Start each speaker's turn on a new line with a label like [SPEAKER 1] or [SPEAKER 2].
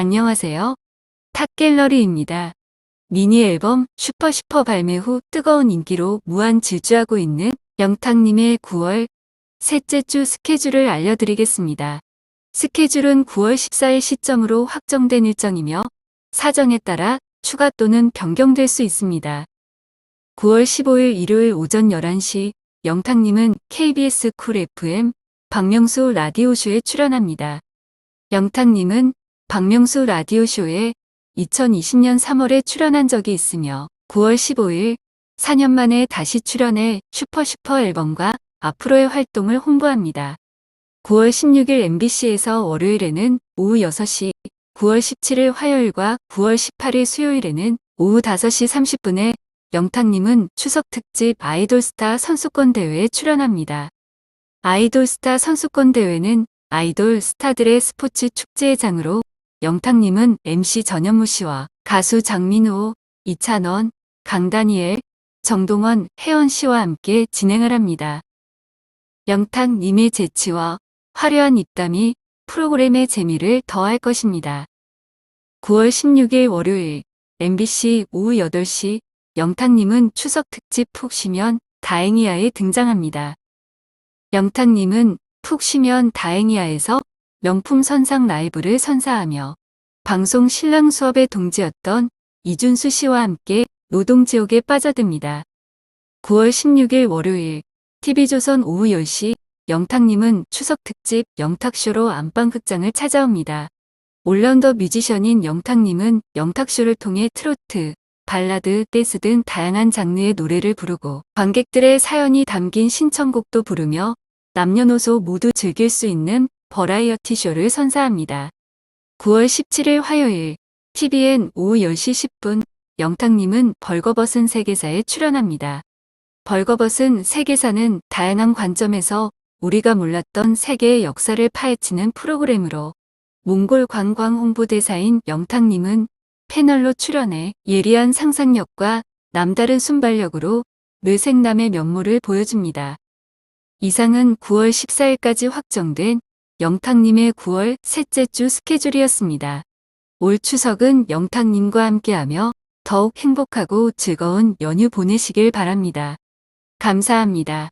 [SPEAKER 1] 안녕하세요. 탑갤러리입니다. 미니 앨범 슈퍼슈퍼 발매 후 뜨거운 인기로 무한 질주하고 있는 영탁님의 9월 셋째 주 스케줄을 알려드리겠습니다. 스케줄은 9월 14일 시점으로 확정된 일정이며 사정에 따라 추가 또는 변경될 수 있습니다. 9월 15일 일요일 오전 11시 영탁님은 KBS 쿨 FM 박명수 라디오쇼에 출연합니다. 영탁님은 박명수 라디오쇼에 2020년 3월에 출연한 적이 있으며 9월 15일 4년 만에 다시 출연해 슈퍼슈퍼 앨범과 앞으로의 활동을 홍보합니다. 9월 16일 MBC에서 월요일에는 오후 6시, 9월 17일 화요일과 9월 18일 수요일에는 오후 5시 30분에 영탁님은 추석 특집 아이돌스타 선수권 대회에 출연합니다. 아이돌스타 선수권 대회는 아이돌 스타들의 스포츠 축제의 장으로 영탁님은 MC 전현무 씨와 가수 장민호, 이찬원, 강다니엘, 정동원, 혜원 씨와 함께 진행을 합니다. 영탁님의 재치와 화려한 입담이 프로그램의 재미를 더할 것입니다. 9월 16일 월요일 MBC 오후 8시 영탁님은 추석 특집 푹 쉬면 다행이야에 등장합니다. 영탁님은 푹 쉬면 다행이야에서 명품 선상 라이브를 선사하며 방송 신랑 수업의 동지였던 이준수 씨와 함께 노동지옥에 빠져듭니다. 9월 16일 월요일 TV조선 오후 10시 영탁님은 추석 특집 영탁쇼로 안방극장을 찾아옵니다. 올라운더 뮤지션인 영탁님은 영탁쇼를 통해 트로트, 발라드, 댄스 등 다양한 장르의 노래를 부르고 관객들의 사연이 담긴 신청곡도 부르며 남녀노소 모두 즐길 수 있는 버라이어티 쇼를 선사합니다. 9월 17일 화요일 TVN 오후 10시 10분 영탁님은 벌거벗은 세계사에 출연합니다. 벌거벗은 세계사는 다양한 관점에서 우리가 몰랐던 세계의 역사를 파헤치는 프로그램으로 몽골 관광 홍보대사인 영탁님은 패널로 출연해 예리한 상상력과 남다른 순발력으로 뇌생남의 면모를 보여줍니다. 이상은 9월 14일까지 확정된 영탁님의 9월 셋째 주 스케줄이었습니다. 올 추석은 영탁님과 함께하며 더욱 행복하고 즐거운 연휴 보내시길 바랍니다. 감사합니다.